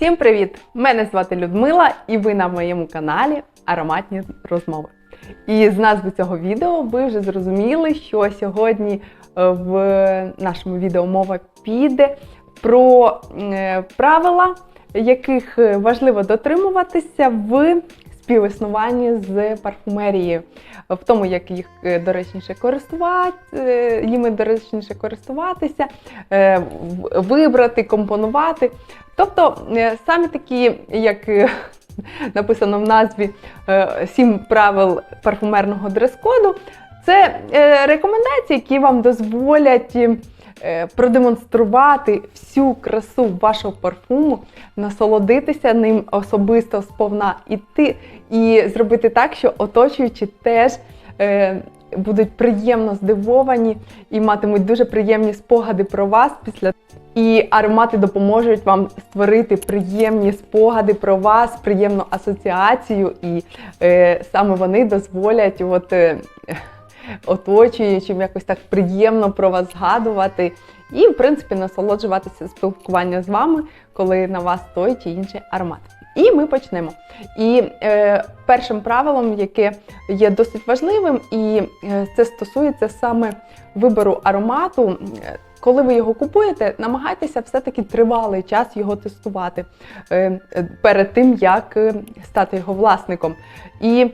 Всім привіт! Мене звати Людмила, і ви на моєму каналі Ароматні розмови. І з назви цього відео ви вже зрозуміли, що сьогодні е, в нашому відео мова піде про е, правила, яких е, важливо дотримуватися в співіснуванні з парфумерією, в тому, як їх е, доречніше користувати, е, їми доречніше користуватися, е, вибрати, компонувати. Тобто саме такі, як написано в назві сім правил парфумерного дрес-коду, це е, рекомендації, які вам дозволять е, продемонструвати всю красу вашого парфуму, насолодитися ним особисто сповна і ти, і зробити так, що оточуючі теж. е, Будуть приємно здивовані і матимуть дуже приємні спогади про вас після і аромати допоможуть вам створити приємні спогади про вас, приємну асоціацію, і е, саме вони дозволять от, е, оточуючим якось так приємно про вас згадувати і, в принципі, насолоджуватися спілкування з вами, коли на вас той чи інший аромат. І ми почнемо. І е, першим правилом, яке є досить важливим, і е, це стосується саме вибору аромату. Коли ви його купуєте, намагайтеся все-таки тривалий час його тестувати е, е, перед тим, як е, стати його власником. І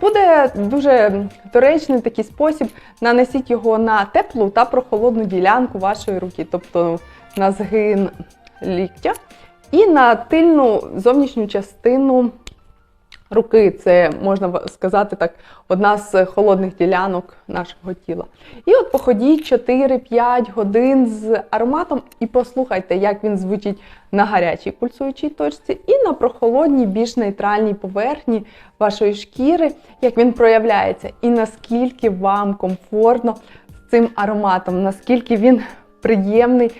буде дуже доречний такий спосіб нанесіть його на теплу та прохолодну ділянку вашої руки, тобто на згин ліктя і на тильну зовнішню частину руки. Це можна сказати так, одна з холодних ділянок нашого тіла. І от походіть 4-5 годин з ароматом і послухайте, як він звучить на гарячій пульсуючій точці і на прохолодній, більш нейтральній поверхні вашої шкіри, як він проявляється, і наскільки вам комфортно з цим ароматом, наскільки він приємний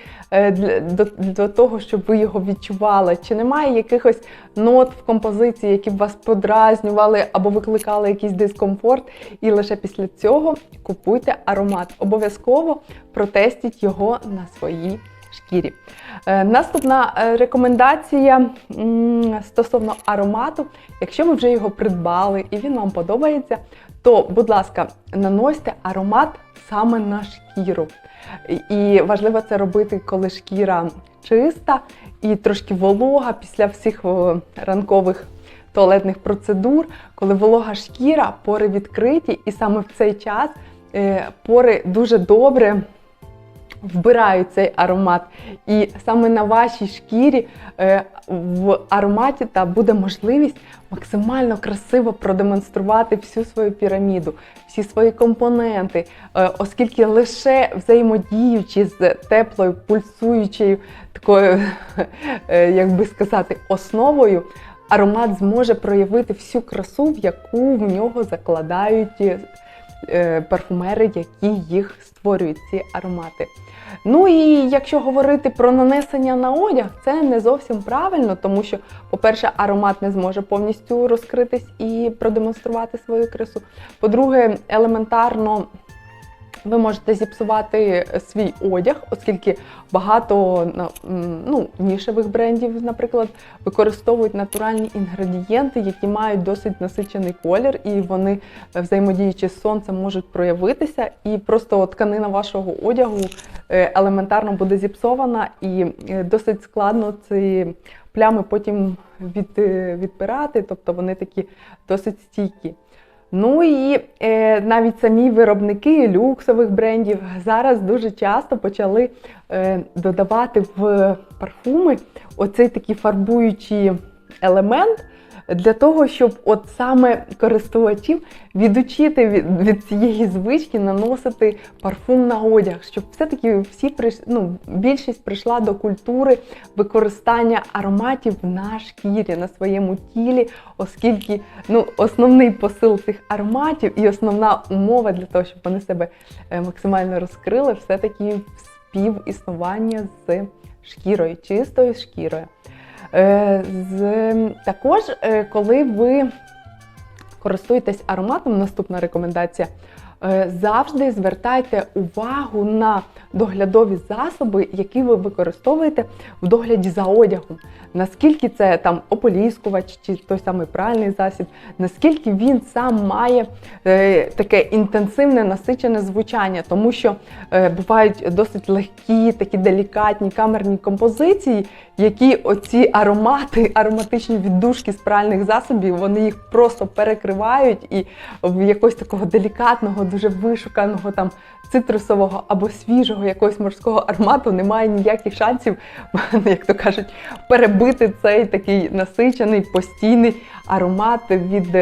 до, до того, щоб ви його відчували. Чи немає якихось нот в композиції, які б вас подразнювали або викликали якийсь дискомфорт, і лише після цього купуйте аромат. Обов'язково протестіть його на своїй шкірі. Е, Наступна е, рекомендація стосовно аромату. Якщо ви вже його придбали і він вам подобається, то, будь ласка, наносьте аромат саме на шкіру. І- важливо це робити, коли шкіра чиста і трошки волога після всіх ранкових туалетних процедур, коли волога шкіра, пори відкриті, і саме в цей час е, пори дуже добре вбирають цей аромат. І саме на вашій шкірі е, в ароматі та буде можливість максимально красиво продемонструвати всю свою піраміду, всі свої компоненти, е, оскільки лише взаємодіючи з теплою, пульсуючою такою, е, як би сказати, основою. Аромат зможе проявити всю красу, в яку в нього закладають парфумери, які їх створюють, ці аромати. Ну і якщо говорити про нанесення на одяг, це не зовсім правильно, тому що, по-перше, аромат не зможе повністю розкритись і продемонструвати свою красу. По-друге, елементарно ви можете зіпсувати свій одяг, оскільки багато ну, нішевих брендів, наприклад, використовують натуральні інгредієнти, які мають досить насичений колір, і вони, е, взаємодіючи з сонцем, можуть проявитися. І просто тканина вашого одягу е, елементарно буде зіпсована, і е, досить складно ці плями потім від, відпирати, тобто вони такі досить стійкі. Ну і е, навіть самі виробники люксових брендів зараз дуже часто почали е, додавати в парфуми оцей такий фарбуючий елемент для того, щоб от саме користувачів відучити від, від цієї звички наносити парфум на одяг, щоб все-таки всі приш... ну, більшість прийшла до культури використання ароматів на шкірі, на своєму тілі, оскільки ну, основний посил цих ароматів і основна умова для того, щоб вони себе е, максимально розкрили, все-таки співіснування з шкірою, чистою шкірою. Е, також, е, коли ви користуєтесь ароматом, наступна рекомендація. Е, завжди звертайте увагу на доглядові засоби, які ви використовуєте в догляді за одягом. Наскільки це там ополіскувач чи той самий пральний засіб, наскільки він сам має е, таке інтенсивне насичене звучання, тому що е, бувають досить легкі, такі делікатні камерні композиції, які оці аромати, ароматичні віддушки з пральних засобів, вони їх просто перекривають і в якогось такого делікатного, дуже вишуканого там цитрусового або свіжого якогось морського аромату немає ніяких шансів, як то кажуть, перебити цей такий насичений постійний аромат від.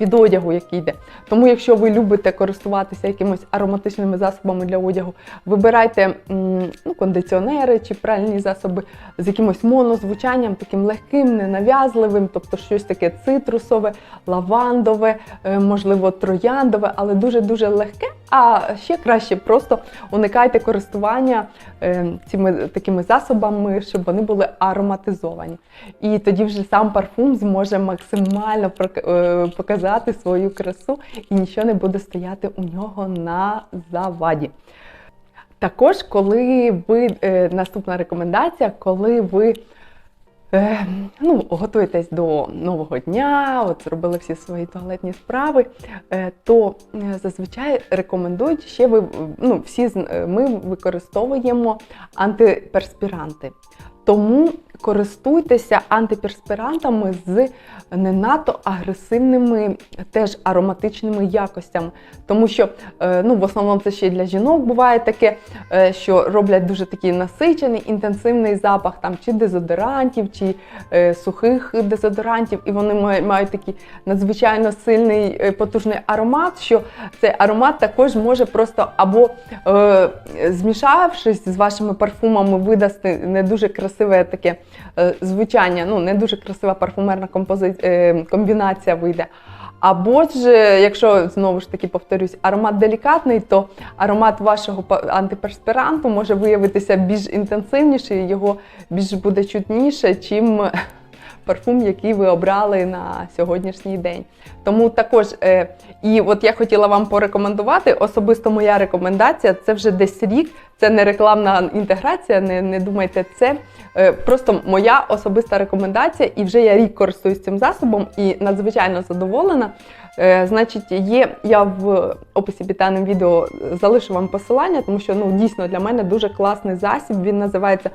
Е, Від одягу, який йде. Тому, якщо ви любите користуватися якимось ароматичними засобами для одягу, вибирайте ну, кондиціонери чи пральні засоби з якимось монозвучанням, таким легким, ненав'язливим, тобто щось таке цитрусове, лавандове, е, можливо, трояндове, але дуже-дуже легке. А ще краще просто уникайте користування е, цими такими засобами, щоб вони були ароматизовані. І тоді вже сам парфум зможе максимально прок- показати свою красу, і нічого не буде стояти у нього на заваді. Також, коли ви е, наступна рекомендація, коли ви е, ну, готуєтесь до нового дня, от зробили всі свої туалетні справи, е, то е, зазвичай рекомендують ще ви ну, всі е, ми використовуємо антиперспіранти. Тому користуйтеся антиперспірантами з не надто агресивними, теж ароматичними якостями. Тому що е, ну, в основному це ще для жінок буває таке, е, що роблять дуже такий насичений, інтенсивний запах там, чи дезодорантів, чи е, сухих дезодорантів, і вони мають, такий надзвичайно сильний потужний аромат, що цей аромат також може просто або змішавшись з вашими парфумами, видасти не дуже красиве таке е, звучання, ну не дуже красива парфумерна компози... е, комбінація вийде. Або ж, якщо знову ж таки повторюсь, аромат делікатний, то аромат вашого антиперспіранту може виявитися більш інтенсивніший, його більш буде чутніше, чим парфум, який ви обрали на сьогоднішній день. Тому також, е, і от я хотіла вам порекомендувати, особисто моя рекомендація це вже десь рік, це не рекламна інтеграція, не, не думайте, це е, просто моя особиста рекомендація, і вже я рік користуюсь цим засобом і надзвичайно задоволена. Е, значить, є я в описі під даним відео залишу вам посилання, тому що ну дійсно для мене дуже класний засіб. Він називається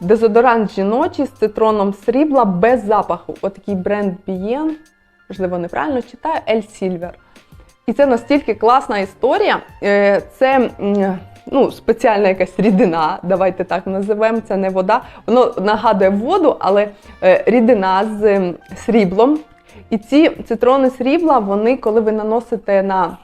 дезодорант жіночий з цитроном срібла без запаху. Отакий бренд Bien, можливо, неправильно читаю, El Silver. І це настільки класна історія. Е, Це ну, спеціальна якась рідина, давайте так називемо. Це не вода. Воно нагадує воду, але е, рідина з сріблом. І ці цитрони срібла, вони, коли ви наносите на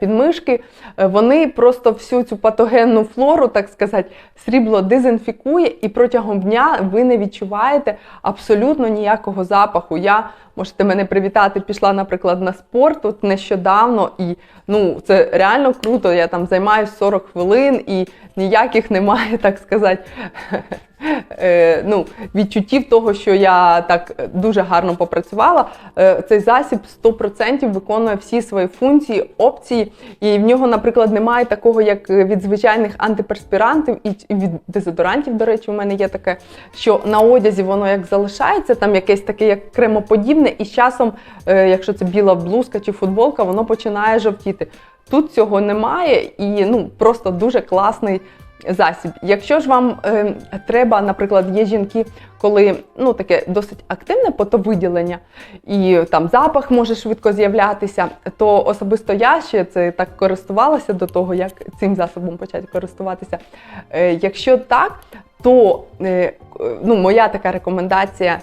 підмишки, е, вони просто всю цю патогенну флору, так сказати, срібло дезінфікує, і протягом дня ви не відчуваєте абсолютно ніякого запаху. Я можете мене привітати, пішла, наприклад, на спорт тут нещодавно, і ну це реально круто. Я там займаюся 40 хвилин і ніяких немає, так сказати. Е, ну, відчуттів того, що я так дуже гарно попрацювала. Е, цей засіб 100% виконує всі свої функції, опції, і в нього, наприклад, немає такого, як від звичайних антиперспірантів і і від дезодорантів, до речі, у мене є таке, що на одязі воно як залишається, там якесь таке, як кремоподібне, і з часом, е, якщо це біла блузка чи футболка, воно починає жовтіти. Тут цього немає, і ну просто дуже класний засіб. Якщо ж вам е, треба, наприклад, є жінки, коли ну таке досить активне потовиділення, і там запах може швидко з'являтися, то особисто я ще це так користувалася до того, як цим засобом почати користуватися. Е, якщо так, то е, ну, моя така рекомендація.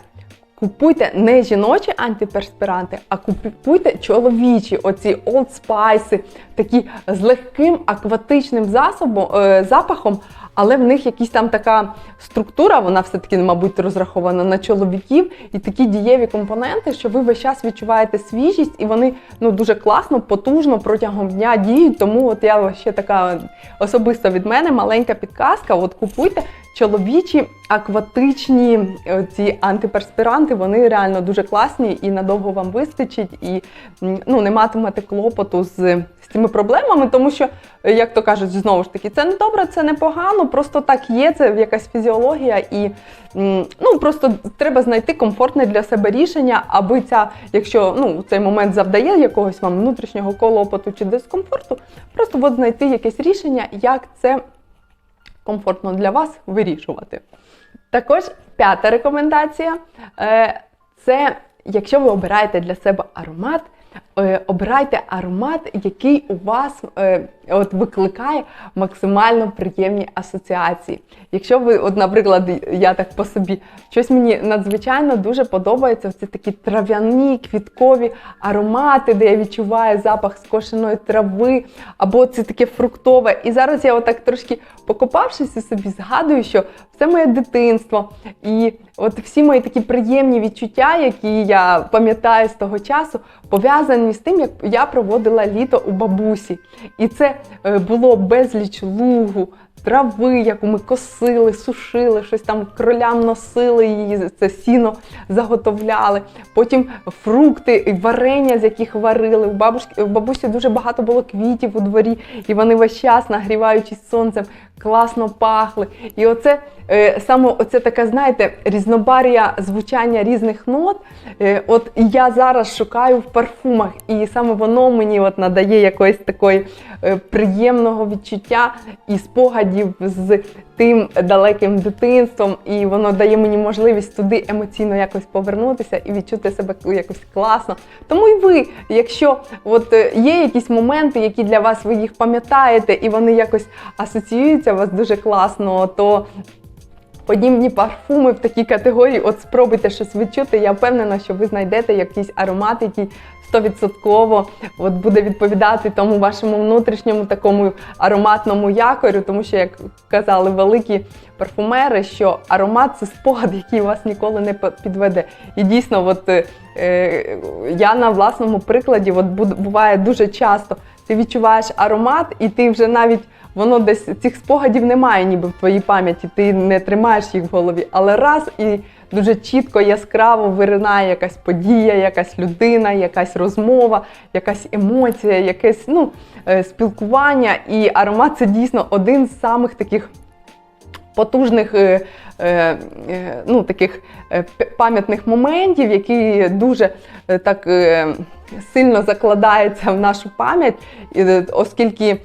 Купуйте не жіночі антиперспіранти, а купуйте чоловічі, оці Old Spice, такі з легким акватичним засобом, е, запахом, але в них якась там така структура, вона все-таки, мабуть, розрахована на чоловіків, і такі дієві компоненти, що ви весь час відчуваєте свіжість, і вони ну, дуже класно, потужно протягом дня діють. Тому от я ще така особисто від мене маленька підказка. От купуйте чоловічі акватичні е, ці антиперспіранти, вони реально дуже класні і надовго вам вистачить, і ну, не матимете клопоту з, з цими проблемами, тому що, е, як то кажуть, знову ж таки, це не добре, це не погано, просто так є, це якась фізіологія, і ну, просто треба знайти комфортне для себе рішення, аби ця, якщо ну, цей момент завдає якогось вам внутрішнього клопоту чи дискомфорту, просто от знайти якесь рішення, як це комфортно для вас вирішувати. Також п'ята рекомендація е, це якщо ви обираєте для себе аромат, обирайте аромат, який у вас е, от викликає максимально приємні асоціації. Якщо ви, от, наприклад, я так по собі, щось мені надзвичайно дуже подобається, це такі трав'яні, квіткові аромати, де я відчуваю запах скошеної трави, або це таке фруктове. І зараз я отак трошки покопавшись у собі, згадую, що все моє дитинство і от всі мої такі приємні відчуття, які я пам'ятаю з того часу, пов'язані з тим, як я проводила літо у бабусі. І це е, було безліч лугу, трави, яку ми косили, сушили, щось там кролям носили її, це сіно заготовляли. Потім фрукти, варення, з яких варили. У бабушки, у бабусі дуже багато було квітів у дворі, і вони весь час, нагріваючись сонцем, класно пахли. І оце е, саме оце така, знаєте, різнобар'я звучання різних нот. Е, от я зараз шукаю в парфумах, і саме воно мені от надає якоїсь такої е, приємного відчуття і спогадів з тим далеким дитинством, і воно дає мені можливість туди емоційно якось повернутися і відчути себе якось класно. Тому і ви, якщо от е, є якісь моменти, які для вас ви їх пам'ятаєте, і вони якось асоціюються у вас дуже класно, то подібні парфуми в такій категорії, от спробуйте щось відчути. Я впевнена, що ви знайдете якийсь аромат, який 100% от буде відповідати тому вашому внутрішньому такому ароматному якорю, тому що, як казали великі парфумери, що аромат це спогад, який вас ніколи не підведе. І дійсно, от е, е, я на власному прикладі, от буває дуже часто, ти відчуваєш аромат, і ти вже навіть воно десь цих спогадів немає, ніби в твоїй пам'яті, ти не тримаєш їх в голові, але раз і дуже чітко, яскраво виринає якась подія, якась людина, якась розмова, якась емоція, якесь ну, е, спілкування. І аромат це дійсно один з самих таких потужних е, е, ну, таких пам'ятних моментів, які дуже так сильно закладаються в нашу пам'ять, оскільки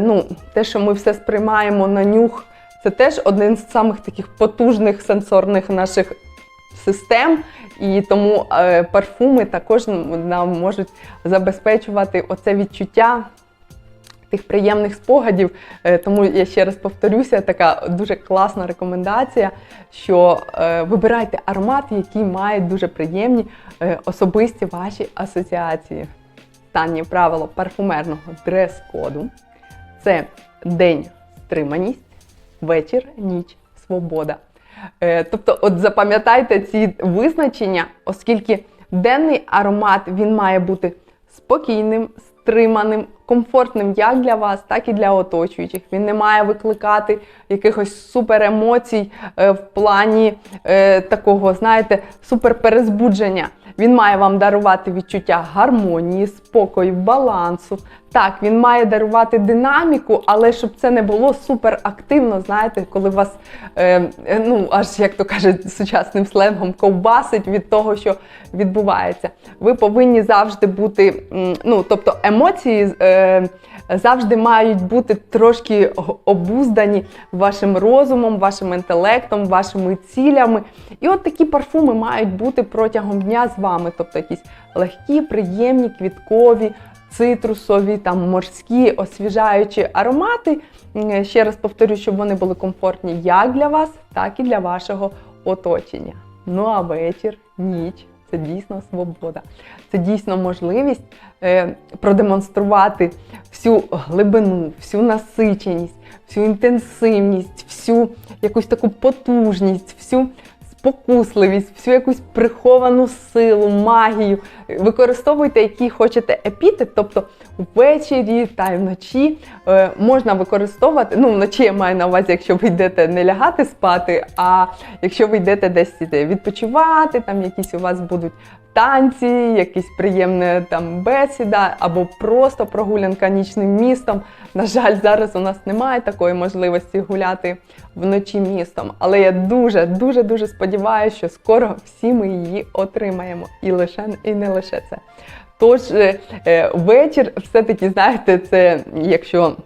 ну, те, що ми все сприймаємо на нюх, це теж один з самих таких потужних сенсорних наших систем, і тому е, парфуми також нам можуть забезпечувати оце відчуття тих приємних спогадів. Е, Тому я ще раз повторюся, така дуже класна рекомендація, що е, вибирайте аромат, який має дуже приємні особисті ваші асоціації. Останнє правило парфумерного дрес-коду це день стриманість, вечір, ніч, свобода. Е, Тобто, от запам'ятайте ці визначення, оскільки денний аромат він має бути спокійним, стриманим, комфортним як для вас, так і для оточуючих. Він не має викликати якихось суперемоцій е, в плані е, такого, знаєте, суперперезбудження. Він має вам дарувати відчуття гармонії, спокою, балансу. Так, він має дарувати динаміку, але щоб це не було суперактивно, знаєте, коли вас, е, е, ну аж як то кажуть, сучасним сленгом ковбасить від того, що відбувається. Ви повинні завжди бути, ну тобто емоції. Е, Завжди мають бути трошки обуздані вашим розумом, вашим інтелектом, вашими цілями. І от такі парфуми мають бути протягом дня з вами, тобто якісь легкі, приємні, квіткові, цитрусові, там морські, освіжаючі аромати. Ще раз повторю, щоб вони були комфортні як для вас, так і для вашого оточення. Ну а вечір, ніч це дійсно свобода. Це дійсно можливість е, продемонструвати всю глибину, всю насиченість, всю інтенсивність, всю якусь таку потужність, всю спокусливість, всю якусь приховану силу, магію. Використовуйте, які хочете епітет, тобто ввечері та й вночі е, можна використовувати. Ну, вночі я маю на увазі, якщо ви йдете не лягати спати, а якщо ви йдете десь відпочивати, там якісь у вас будуть танці, якісь приємна там бесіда, або просто прогулянка нічним містом. На жаль, зараз у нас немає такої можливості гуляти вночі містом. Але я дуже, дуже, дуже сподіваюся, що скоро всі ми її отримаємо. І лише і не лише це. Тож е, е, вечір, все-таки, знаєте, це якщо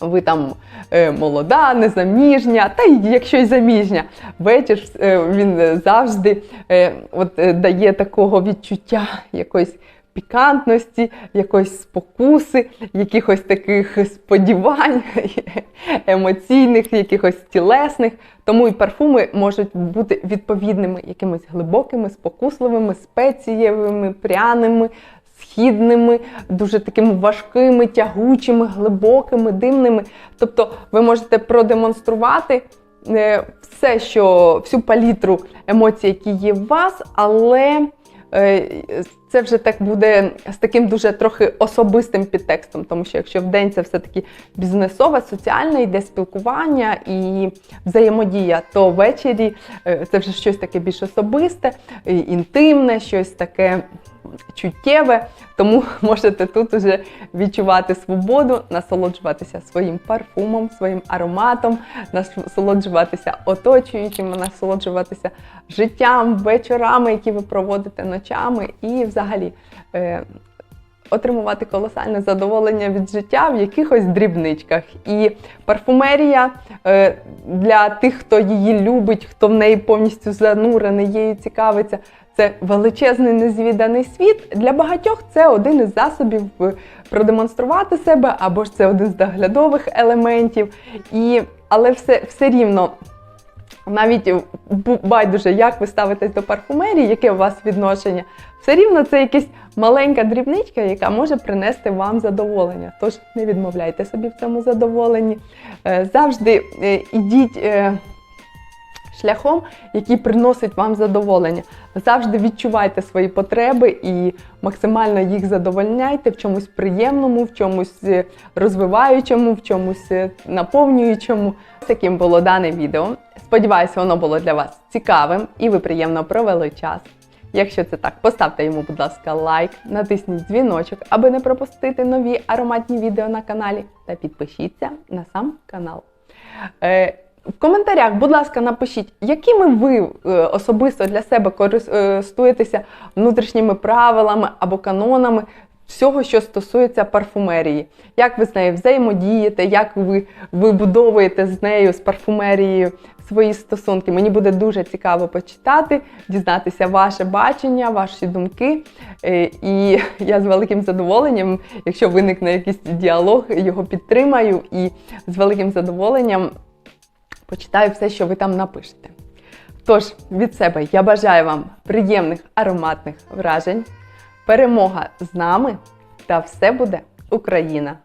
ви там е, молода, незаміжня, та й якщо й заміжня, вечір він завжди от, дає такого відчуття якоїсь пікантності, якоїсь спокуси, якихось таких сподівань емоційних, якихось тілесних. Тому і парфуми можуть бути відповідними, якимись глибокими, спокусливими, спецієвими, пряними, східними, дуже такими важкими, тягучими, глибокими, димними. Тобто ви можете продемонструвати е, все, що всю палітру емоцій, які є в вас, але е, це вже так буде з таким дуже трохи особистим підтекстом, тому що якщо в день це все-таки бізнесове, соціальне, йде спілкування і взаємодія, то ввечері е, це вже щось таке більш особисте, інтимне, щось таке чуттєве. Тому можете тут уже відчувати свободу, насолоджуватися своїм парфумом, своїм ароматом, насолоджуватися оточуючим, насолоджуватися життям, вечорами, які ви проводите ночами, і взагалі е, отримувати колосальне задоволення від життя в якихось дрібничках. І парфумерія е, для тих, хто її любить, хто в неї повністю занурений, її цікавиться. Це величезний незвіданий світ. Для багатьох це один із засобів е, продемонструвати себе, або ж це один з доглядових елементів. І, Але все, все рівно. Навіть байдуже, як ви ставитесь до парфумерії, яке у вас відношення, все рівно це якась маленька дрібничка, яка може принести вам задоволення. Тож не відмовляйте собі в цьому задоволенні. Е, Завжди йдіть. ідіть е, шляхом, який приносить вам задоволення. Завжди відчувайте свої потреби і максимально їх задовольняйте в чомусь приємному, в чомусь е, розвиваючому, в чомусь е, наповнюючому. Таким було дане відео. Сподіваюся, воно було для вас цікавим і ви приємно провели час. Якщо це так, поставте йому, будь ласка, лайк, натисніть дзвіночок, аби не пропустити нові ароматні відео на каналі, та підпишіться на сам канал. Е, в коментарях, будь ласка, напишіть, якими ви е, особисто для себе користуєтеся внутрішніми правилами або канонами всього, що стосується парфумерії. Як ви з нею взаємодієте, як ви вибудовуєте з нею, з парфумерією свої стосунки. Мені буде дуже цікаво почитати, дізнатися ваше бачення, ваші думки. Е, І я з великим задоволенням, якщо виникне якийсь діалог, його підтримаю і з великим задоволенням почитаю все, що ви там напишете. Тож, від себе я бажаю вам приємних ароматних вражень, перемога з нами та все буде Україна!